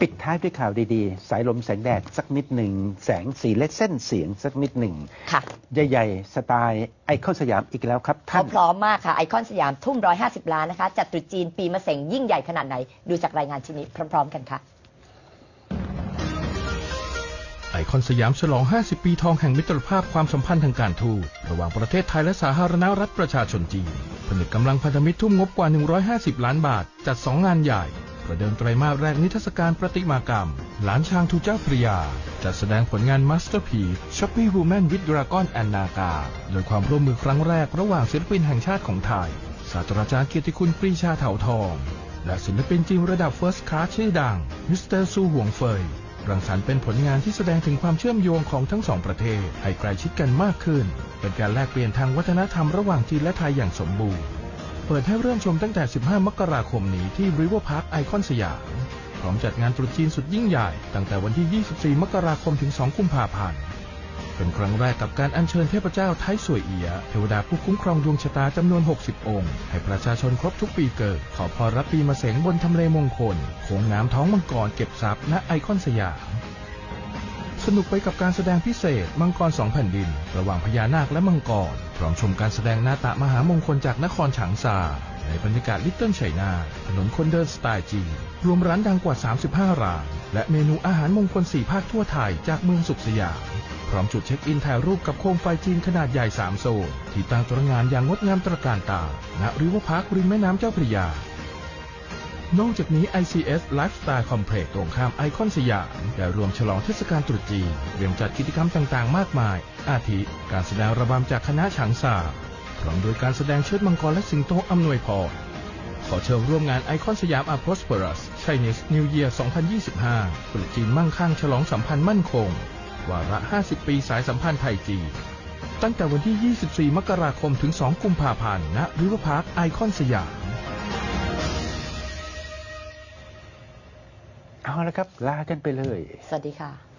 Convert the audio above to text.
ปิดท้ายด้วยข่าวดีๆ สายลมแสงแดดสักนิดหนึ่ง แสงสีและเส้นเสียงสักนิดหนึ่งค่ะใหญ่ๆ สไตล์ไอคอนสยามอีกแล้วครับท่าเขาน พร้อมมากค่ะไอคอนสยามทุ่ม 150 ล้านนะคะ จัดตรุษจีนปีมะเสงยิ่งใหญ่ขนาดไหน ดูจากรายงานชิ้นนี้พร้อม ๆ กันค่ะ ไอคอนสยามฉลอง 50 ปีทองแห่งมิตรภาพความสัมพันธ์ทางการทูตระหว่างประเทศไทยและสาธารณรัฐประชาชนจีน ผนึกกำลังพันธมิตรทุ่มงบกว่า 150 ล้านบาท จัด 2 งานใหญ่ ประเดิมไตรมาสแรกนิทรรศการประติมากรรม หลานช้างทูเจ้าพระยา จัดแสดงผลงานมาสเตอร์พีช็อปปี้วูแมนวิดดราก้อนแอนนากา โดยความร่วมมือครั้งแรกระหว่างศิลปินแห่งชาติของไทย ศาสตราจารย์เกียรติคุณปรีชาเถาทอง และศิลปินจีนระดับเฟิร์สคลาสชื่อดัง มิสเตอร์ซูหวงเฟยรังสรรค์เป็นผลงานที่แสดงถึงความเชื่อมโยงของทั้งสองประเทศให้ใกล้ชิดกันมากขึ้น เป็นการแลกเปลี่ยนทางวัฒนธรรมระหว่างจีนและไทยอย่างสมบูรณ์ เปิดให้เริ่มชมตั้งแต่ 15 มกราคมนี้ที่ River Park ไอคอนสยาม พร้อมจัดงานตรุษจีนสุดยิ่งใหญ่ ตั้งแต่วันที่ 24 มกราคมถึง 2 กุมภาพันธ์ เป็นครั้งแรกกับการอัญเชิญเทพเจ้าไทสวยเอียะเทวดาผู้คุ้มครองดวงชะตาจำนวน 60 องค์ ให้ประชาชนครบทุกปีเกิด ขอพรรับปีมะเสงบนทำเลมงคลโขงน้ำท้องมังกรเก็บทรัพย์ณไอคอนสยาม สนุกไปกับการแสดงพิเศษ มังกรสองแผ่นดิน ระหว่างพญานาคและมังกร พร้อมชมการแสดงหน้าตะมหามงคลจากนครฉางซา ในบรรยากาศลิตเติ้ลไชน่าถนนคนเดินสไตล์จีน รวมร้านดังกว่า 35 ร้าน และเมนูอาหารมงคล 4 ภาคทั่วไทยจากเมืองสุขสยาม พร้อมจุดเช็คอินถ่ายรูปกับโคมไฟจีนขนาดใหญ่ 3 โซนที่ตั้งตระงานอย่างงดงามตระการตา ณ ริวพาร์คริมแม่น้ำเจ้าพระยา นอกจากนี้ ICS Lifestyle Complex ตรงข้ามไอคอนสยามได้รวมฉลองเทศกาลตรุษจีนเตรียมจัดกิจกรรมต่างๆ มากมาย อาทิ การแสดงระบำจากคณะฉางซาพร้อมโดยการแสดงเชิดมังกรและสิงโตอำนวยพรขอเชิญร่วมงานไอคอนสยาม a Prosperous Chinese New Year 2025ตรุษจีนมั่งคั่งฉลองสัมพันธ์มั่นคง วาระ 50 ปีสายสัมพันธ์ไทยจีนตั้งแต่วันที่ 24 มกราคมถึง 2 กุมภาพันธ์ณริเวอร์พาร์คไอคอนสยาม เอาละครับ ลากันไปเลย สวัสดีค่ะ